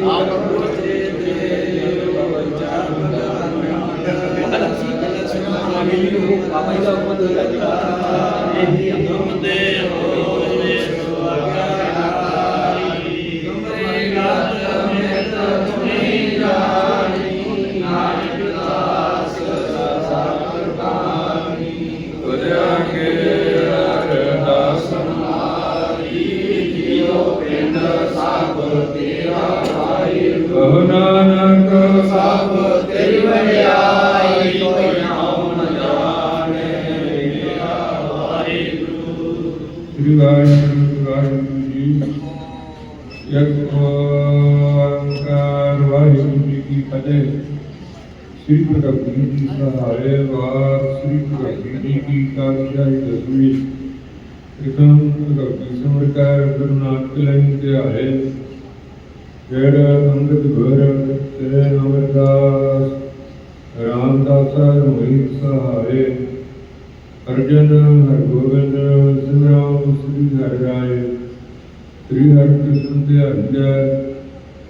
Thank you. ਕੀ ਪਦੇ ਸ੍ਰੀ ਗੁਰਦਵੀ ਜੀ ਸਹਾਰੇ ਵਾਰ ਸ੍ਰੀ ਗੁਰਦਵੀ ਜੀ ਕੀ ਕਾਰਜਾਇ ਦਸਵੀ ਇਕੰਮ ਗੁਰਦਵੀ ਸਮਰਕਾਰ ਗੁਰੂ ਨਾਨਕ ਕਲੈਂ ਦੇ ਆਏ ਜੇੜ ਅੰਗਦ ਗੁਰ ਤੇ ਅਮਰਦਾਸ ਰਾਮਦਾਸ ਰੋਹਿਤ ਸਹਾਰੇ ਅਰਜਨ ਹਰ ਗੋਬਿੰਦ ਸਿਮਰਾਉ ਸ੍ਰੀ ਹਰਿ ਰਾਏ ਸ੍ਰੀ ਹਰਿ ਕ੍ਰਿਸ਼ਨ ਦੇ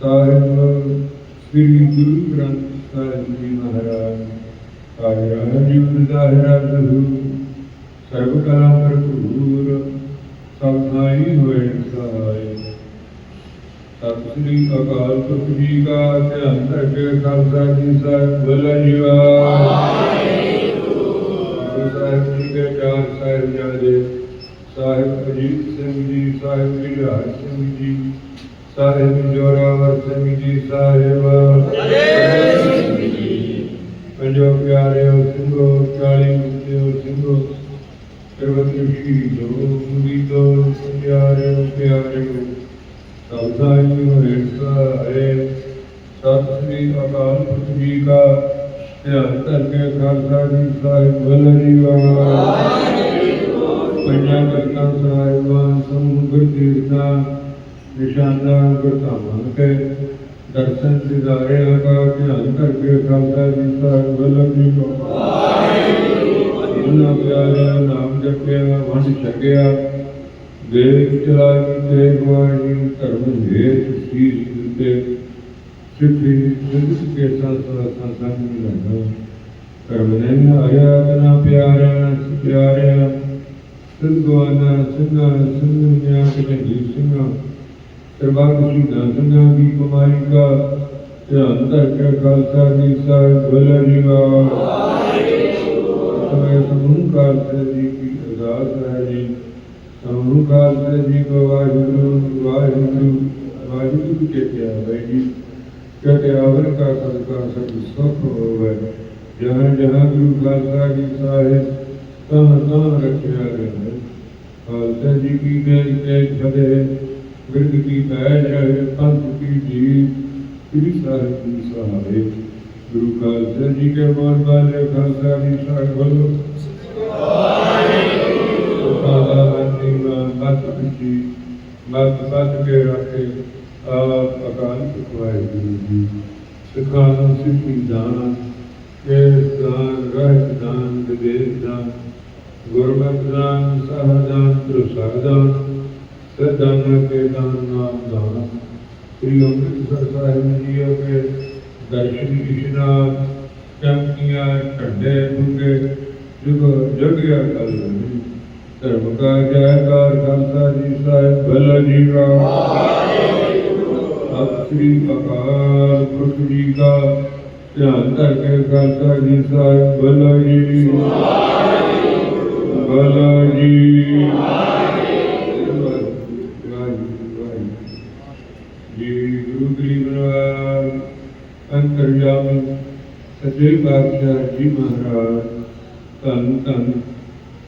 خالسا جی سا جی صاحب اجیت جی ہر صاحب جوراور سمی جی صاحب پنجو پیارے ہو سنگو چالی مکتے ہو سنگو پروتر شیدو مدی تو پیارے ہو پیارے ہو سمسائی جو ہیٹ صاحب ساتھری اکال پتری کا سیاستر کے خانسا جی صاحب بھلری وانا پنجا کرتا صاحبان سمگر دیرتا پنجا کرتا صاحبان سمگر دیرتا ایشاندہ کو سامان کے درشن سدارے آقا دھیان کر کے خالصہ جی صاحب بلب جی کو ਉਹਨਾਂ ਪਿਆਰਿਆ ਨਾਮ ਜਪਿਆ ਵੰਡ ਛਕਿਆ ਦੇਖ ਚਲਾਈ ਤੇ ਗੁਆਣੀ ਧਰਮ ਹੇਤ ਸੀਸ ਦਿੱਤੇ ਸਿੱਧੀ ਜਿੰਦਗੀ ਕੇ ਸਾਥ ਸੰਸਾਰ ਨੂੰ ਲਗਾ ਕਰਮ ਨੈਣ ਆਇਆ ਨਾ ਪਿਆਰਿਆ ਪਿਆਰਿਆ ਸਿੱਧ ਗੁਆਨਾ ਸਿੰਘਾ ਸਿੰਘ ਨਿਆਂ ਕੇ ਜੀਵ ਸਿੰਘਾ واہ گری نسمساسا کا سب کا سب ہوئے جہاں جہاں گرو خالسا کر ਬਿਰਦ ਕੀ ਬੈਜ ਰਹੇ ਪੰਥ ਕੀ ਜੀ ਸ੍ਰੀ ਸਾਹਿਬ ਕੀ ਸਹਾਰੇ ਗੁਰੂ ਕਾ ਜੀ ਕੇ ਮਾਰ ਬਾਲੇ ਖਾਲਸਾ ਦੀ ਸਾਹਿਬ ਵੱਲੋਂ ਮਤ ਸਤ ਕੇ ਰੱਖੇ ਆਪ ਅਕਾਲ ਸੁਖਾਏ ਗੁਰੂ ਜੀ ਸਿਖਾ ਨੂੰ ਸਿੱਖੀ ਦਾਨ ਕੇ ਦਾਨ ਰਹਿ ਦਾਨ ਵਿਵੇਕ ਦਾਨ ਗੁਰਮਤਿ ਦਾਨ ਸਹਦਾਨ ਤ੍ਰਿਸਰਦਾਨ ਸਦਾਨਾ ਕੇ ਨਾਮ ਦਾਨ ਸ੍ਰੀ ਅੰਮ੍ਰਿਤਸਰ ਸਾਹਿਬ ਜੀ ਕੇ ਦਰਸ਼ਨ ਇਸ਼ਨਾਨ ਚਮਕੀਆਂ ਢੱਡੇ ਬੁੱਗੇ ਜੁਗ ਜਗਿਆ ਕਲ ਧਰਮ ਕਾ ਜੈਕਾਰ ਖਾਲਸਾ ਜੀ ਸਾਹਿਬ ਭਲਾ ਜੀ ਕਾ ਆਪ ਸ੍ਰੀ ਅਕਾਲ ਜੀ ਦਾ ਧਿਆਨ ਕਰਕੇ ਖਾਲਸਾ ਜੀ ਸਾਹਿਬ ਜੀ ਭਲਾ ਜੀ ਸ੍ਰੀ ਬਾਦਸ਼ਾਹ ਜੀ ਮਹਾਰਾਜ ਧੰਨ ਧੰਨ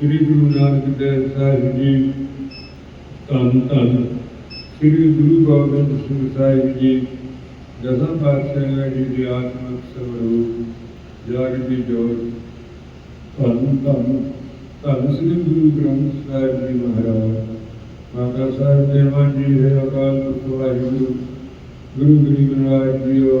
ਸ੍ਰੀ ਗੁਰੂ ਨਾਨਕ ਦੇਵ ਸਾਹਿਬ ਜੀ ਤਨ ਤਨ ਸ੍ਰੀ ਗੁਰੂ ਗੋਬਿੰਦ ਸਿੰਘ ਸਾਹਿਬ ਜੀ ਜਸਾਂ ਪਾਤਸ਼ਾਹ ਜੀ ਦੀ ਆਤਮਿਕ ਸਰੂਪ ਜਾਗ ਦੀ ਜੋਤ ਤਨ ਤਨ ਧੰਨ ਸ੍ਰੀ ਗੁਰੂ ਗ੍ਰੰਥ ਸਾਹਿਬ ਜੀ ਮਹਾਰਾਜ ਮਾਤਾ ਸਾਹਿਬ ਦੇਵਾਂ ਜੀ ਹੈ ਅਕਾਲ ਪੁਰਖ ਵਾਹਿਗੁਰੂ ਗੁਰੂ ਗ੍ਰੰਥ ਸਾਹਿਬ ਜੀਓ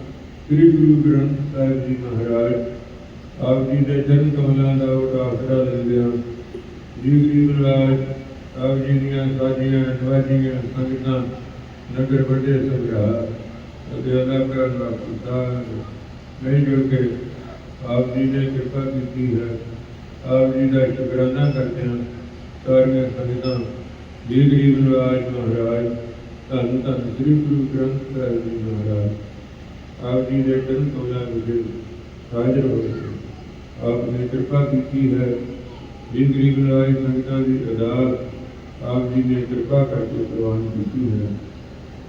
شری گورو گرن صاحب جی مہاراج آپ جی جن کملوں کا جڑ کے آپ جی نے کرپا کی ہے آپ جی کا شکرانہ کردہ سارا سنگت جی مراج مہاراج تن سی گرو گرنتھ جی مہاراج آپ جی نے کرم کمنا مجھے حاضر ہو گئے آپ نے کرپا کی ہے جن گریب رائے سنگتا دی ادار آپ جی نے کرپا کر کے پروان کی ہے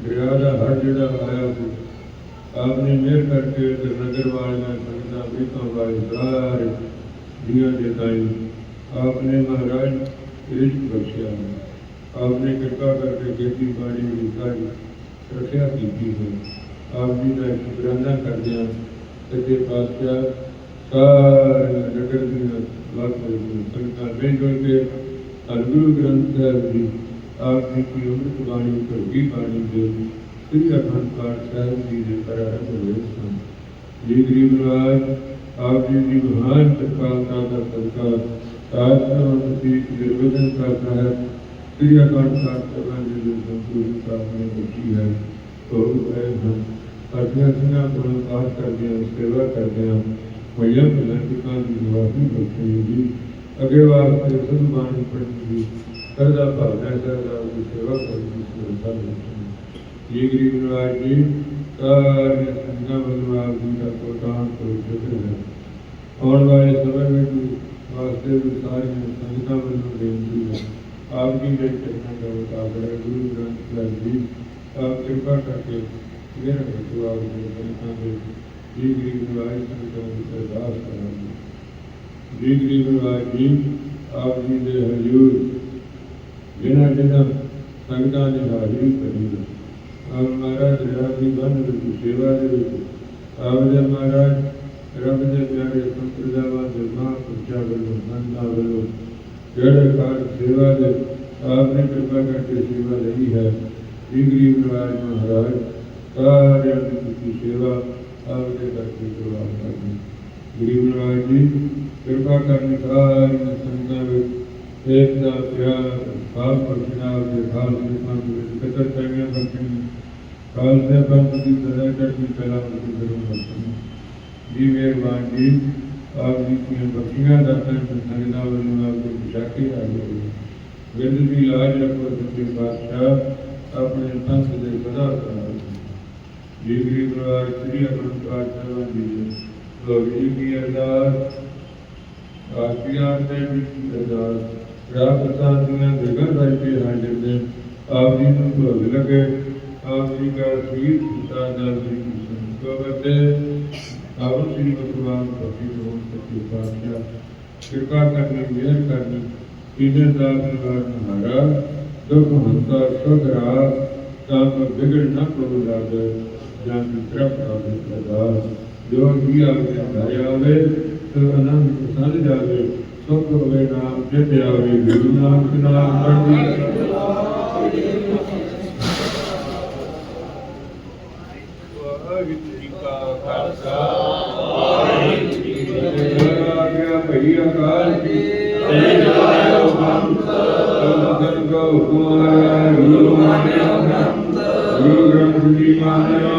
دریادہ ہر جڑا آیا ہو آپ نے میر کر کے در نگر والے سنگتا بیتا بائے ادار دیا دیتا ہی آپ نے مہرائن رشت بخشیا ہے آپ نے کرپا کر کے گیتی باری میں رکھا کی ہے آپ جی کا شکرانہ دیا سارے کردیا گرو گرنتھ صاحب آپ جی مہان کا کا سری چتھا ہے تو اخن جیسے اپنے اپنے آپ پاس کر دیا سیوا کر دیا میاں پہ لکان کی نواسی بچے جی اگے بار پھر سن بانی پڑھنی جی کردا بھاگ ہے کردا کی سیوا کر دی اس کو انسان بچے جی گری گنواج جی سارے سنگا بھگوان جی کا کوٹان کو جگہ ہے آن والے سمے میں بھی واسطے بھی ساری سنگتا بھگوان بینتی جی ہے آپ کی جی ٹیکنیک کا بتا رہے گرو گرنتھ صاحب جی آپ کرپا کر کے آپ نے کرپا کر کے سیوا لی ہے جی گری مہاراج سارے جی سنگے خالسے بخشیاں لال لگوتشاہ اپنے جی گواج شری ارد پاشاہ جی کی اردوان فتیشہ کرنے بگڑ نہ ਜਾਂ ਦੂਸਰਾ ਪ੍ਰਾਪਤ ਕਰਦਾ ਜੋ ਵੀ ਆਪੇ ਆਇਆ ਹੋਵੇ ਤਾਂ ਅਨੰਦ ਸਾਧ ਜਾਵੇ ਸੁਖ ਹੋਵੇ ਨਾਮ ਜਪਿਆ ਹੋਵੇ ਗੁਰੂ ਨਾਨਕ ਨਾਮ ਪੜ੍ਹਨੀ ਗੁਰੂ ਗ੍ਰੰਥ ਜੀ ਮਾਨਯੋ